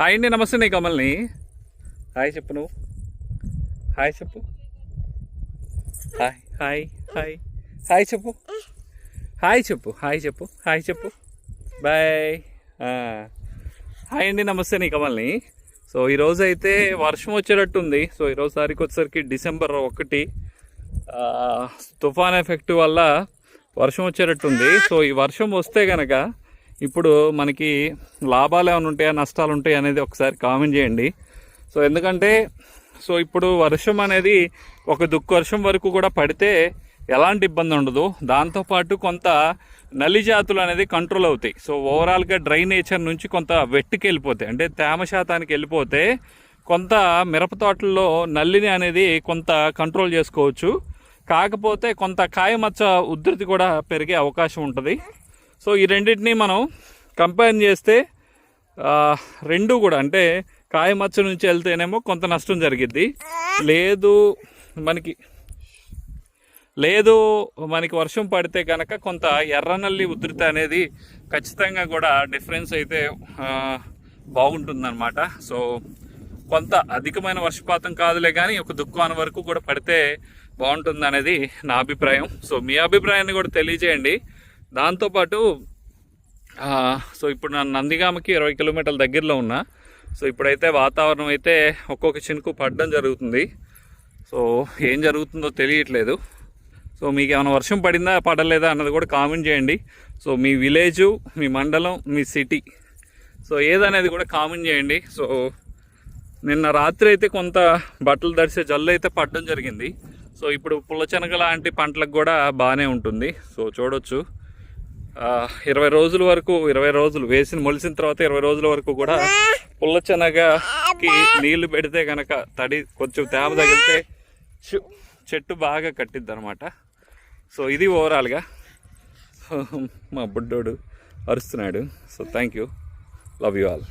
Hi అండి నమస్తే నీ కమల్ని. హాయ్ చెప్పు నువ్వు. హాయ్ చెప్పు. Hi hi hi. హాయ్ చెప్పు. హాయ్ చెప్పు హాయ్ చెప్పు హాయ్ చెప్పు. బాయ్. హాయ్ అండి నమస్తే నీ కమల్ని. సో ఈరోజు అయితే వర్షం వచ్చేటట్టుంది. సో ఈరోజు తారీఖు వచ్చేసరికి డిసెంబర్ ఒకటి. తుఫాన్ ఎఫెక్ట్ వల్ల వర్షం వచ్చేటట్టుంది. సో ఈ వర్షం వస్తే కనుక ఇప్పుడు మనకి లాభాలు ఏమైనా ఉంటాయా నష్టాలు ఉంటాయా అనేది ఒకసారి కామెంట్ చేయండి. సో ఎందుకంటే సో ఇప్పుడు వర్షం అనేది ఒక దుక్కు వర్షం వరకు కూడా పడితే ఎలాంటి ఇబ్బంది ఉండదు. దాంతోపాటు కొంత నల్లి జాతులు అనేది కంట్రోల్ అవుతాయి. సో ఓవరాల్గా డ్రై నేచర్ నుంచి కొంత వెట్టుకి వెళ్ళిపోతాయి. అంటే తేమ శాతానికి వెళ్ళిపోతే కొంత మిరప తోటల్లో నల్లిని అనేది కొంత కంట్రోల్ చేసుకోవచ్చు. కాకపోతే కొంత కాయమచ్చ ఉధృతి కూడా పెరిగే అవకాశం ఉంటుంది. సో ఈ రెండింటిని మనం కంపేర్ చేస్తే రెండు కూడా అంటే కాయమచ్చ నుంచి వెళ్తేనేమో కొంత నష్టం జరిగిద్ది. లేదు మనకి లేదు మనకి వర్షం పడితే కనుక కొంత ఎర్రనల్లి ఉధృతి అనేది ఖచ్చితంగా కూడా డిఫరెన్స్ అయితే బాగుంటుందన్నమాట. సో కొంత అధికమైన వర్షపాతం కాదులే కానీ ఒక దుఃఖాన వరకు కూడా పడితే బాగుంటుంది అనేది నా అభిప్రాయం. సో మీ అభిప్రాయాన్ని కూడా తెలియజేయండి. దాంతోపాటు సో ఇప్పుడు నా నందిగామకి ఇరవై కిలోమీటర్ల దగ్గరలో ఉన్నా. సో ఇప్పుడైతే వాతావరణం అయితే ఒక్కొక్క చినుకు పడడం జరుగుతుంది. సో ఏం జరుగుతుందో తెలియట్లేదు. సో మీకు ఏమైనా వర్షం పడిందా పడలేదా అన్నది కూడా కామెంట్ చేయండి. సో మీ విలేజు మీ మండలం మీ సిటీ. సో ఏదనేది కూడా కామెంట్ చేయండి. సో నిన్న రాత్రి అయితే కొంత బట్టలు తడిసే జల్లు అయితే పడడం జరిగింది. సో ఇప్పుడు పుల్లచెనగ లాంటి పంటలకు కూడా బాగానే ఉంటుంది. సో చూడొచ్చు. ఇరవై రోజుల వరకు ఇరవై రోజులు వేసిన మొలిసిన తర్వాత ఇరవై రోజుల వరకు కూడా పుల్లచెనగకి నీళ్ళు పెడితే కనుక తడి కొంచెం తేమ తగిలితే చెట్టు బాగా కట్టిద్ది అనమాట సో ఇది ఓవరాల్గా. మా బుడ్డోడు అరుస్తున్నాడు. So thank you love you all